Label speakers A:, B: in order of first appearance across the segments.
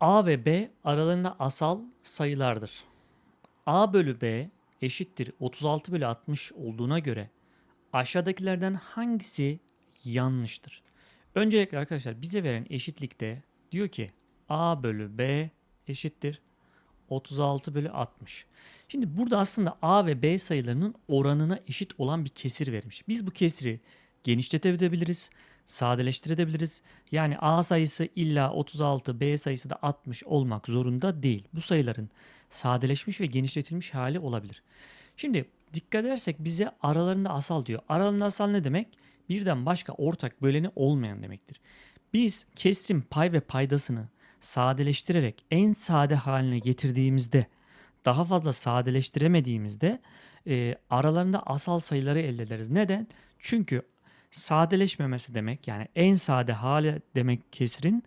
A: A ve B aralarında asal sayılardır. A bölü B eşittir 36 bölü 60 olduğuna göre aşağıdakilerden hangisi yanlıştır? Öncelikle arkadaşlar bize veren eşitlikte diyor ki A bölü B eşittir 36 bölü 60. Şimdi burada aslında A ve B sayılarının oranına eşit olan bir kesir vermiş. Biz bu kesiri genişletebiliriz, sadeleştirebiliriz. Yani A sayısı illa 36, B sayısı da 60 olmak zorunda değil. Bu sayıların sadeleşmiş ve genişletilmiş hali olabilir. Şimdi dikkat edersek bize aralarında asal diyor. Aralarında asal ne demek? Birden başka ortak böleni olmayan demektir. Biz kesrin pay ve paydasını sadeleştirerek en sade haline getirdiğimizde daha fazla sadeleştiremediğimizde e, aralarında asal sayıları elde ederiz. Neden? Çünkü sadeleşmemesi demek yani en sade hali demek kesrin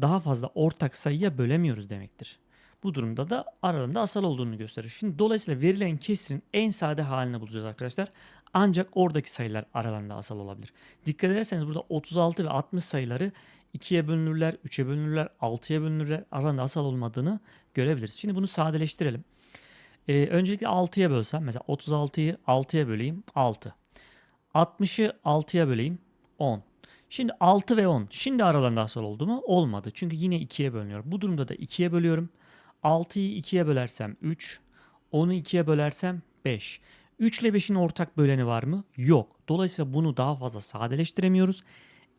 A: daha fazla ortak sayıya bölemiyoruz demektir. Bu durumda da aralarında asal olduğunu gösterir. Şimdi dolayısıyla verilen kesrin en sade halini bulacağız arkadaşlar. Ancak oradaki sayılar aralarında asal olabilir. Dikkat ederseniz burada 36 ve 60 sayıları 2'ye bölünürler, 3'e bölünürler, 6'ya bölünürler aralarında asal olmadığını görebiliriz. Şimdi bunu sadeleştirelim. Ee, öncelikle 6'ya bölsem mesela 36'yı 6'ya böleyim 6. 60'ı 6'ya böleyim 10. Şimdi 6 ve 10. Şimdi aralarında asal oldu mu? Olmadı. Çünkü yine 2'ye bölünüyor. Bu durumda da 2'ye bölüyorum. 6'yı 2'ye bölersem 3. 10'u 2'ye bölersem 5. 3 ile 5'in ortak böleni var mı? Yok. Dolayısıyla bunu daha fazla sadeleştiremiyoruz.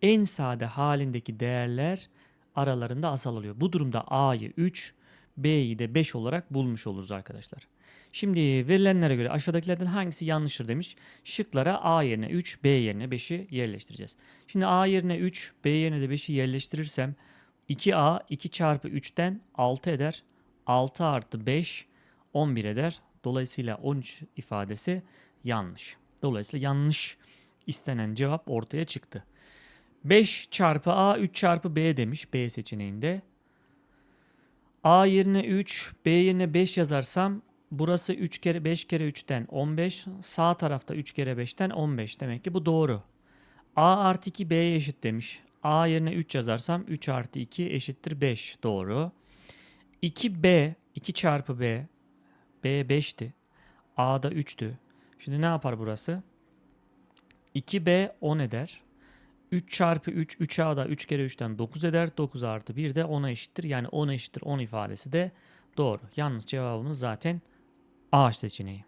A: En sade halindeki değerler aralarında asal oluyor. Bu durumda A'yı 3, B'yi de 5 olarak bulmuş oluruz arkadaşlar. Şimdi verilenlere göre aşağıdakilerden hangisi yanlıştır demiş. Şıklara A yerine 3, B yerine 5'i yerleştireceğiz. Şimdi A yerine 3, B yerine de 5'i yerleştirirsem 2A 2 çarpı 3'ten 6 eder. 6 artı 5 11 eder. Dolayısıyla 13 ifadesi yanlış. Dolayısıyla yanlış istenen cevap ortaya çıktı. 5 çarpı A 3 çarpı B demiş B seçeneğinde. A yerine 3, B yerine 5 yazarsam burası 3 kere 5 kere 3'ten 15. Sağ tarafta 3 kere 5'ten 15. Demek ki bu doğru. A artı 2 B'ye eşit demiş. A yerine 3 yazarsam 3 artı 2 eşittir 5. Doğru. 2B 2 çarpı B B 5'ti. A da 3'tü. Şimdi ne yapar burası? 2B 10 eder. 3 çarpı 3 3A da 3 kere 3'ten 9 eder. 9 artı 1 de 10'a eşittir. Yani 10 eşittir 10 ifadesi de doğru. Yalnız cevabımız zaten A seçeneği.